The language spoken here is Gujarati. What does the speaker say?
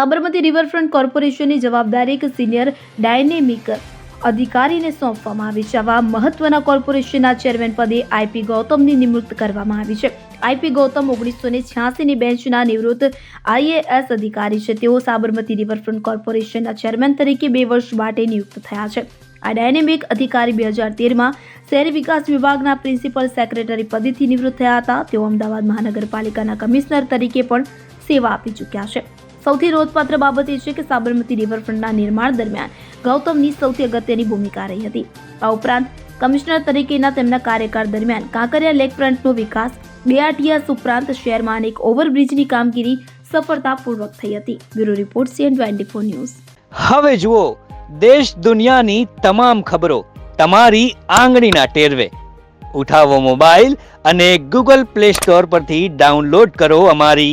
સાબરમતી રિવરફ્રન્ટ કોર્પોરેશનની જવાબદારી એક સિનિયર ડાયનેમિક અધિકારીને સોંપવામાં આવી છે. આવા મહત્વના કોર્પોરેશનના ચેરમેન પદે આઈપી ગૌતમની નિમણૂક કરવામાં આવી છે. આઈપી ગૌતમ ઓગણીસો ને છ્યાસીની બેન્ચના નિવૃત્ત આઈએએસ અધિકારી છે. તેઓ સાબરમતી રિવરફ્રન્ટ કોર્પોરેશનના ચેરમેન તરીકે બે વર્ષ માટે નિયુક્ત થયા છે. આ ડાયનેમિક અધિકારી બે હજાર તેરમાં શહેરી વિકાસ વિભાગના પ્રિન્સિપલ સેક્રેટરી પદેથી નિવૃત્ત થયા હતા. તેઓ અમદાવાદ મહાનગરપાલિકાના કમિશનર તરીકે પણ સેવા આપી ચૂક્યા છે. સૌથી નોંધપાત્ર બાબત એ છે કે સાબરમતી રિવરફ્રન્ટના નિર્માણ દરમિયાન ગૌતમની સૌથી અગત્યની ભૂમિકા રહી હતી. આ ઉપરાંત કમિશનર તરીકેના તેમના કાર્યકાળ દરમિયાન કાંકરિયા લેકફ્રન્ટનો વિકાસ બીઆરટીએસ ઉપરાંત શહેરમાં અનેક ઓવરબ્રિજની કામગીરી સફળતાપૂર્વક થઈ હતી. Bureau report CN twenty four news. હવે જુઓ, દેશ દુનિયાની તમામ ખબરો તમારી આંગળીના ટેરવે. ઉઠાવો મોબાઈલ અને ગૂગલ પ્લે સ્ટોર પરથી ડાઉનલોડ કરો અમારી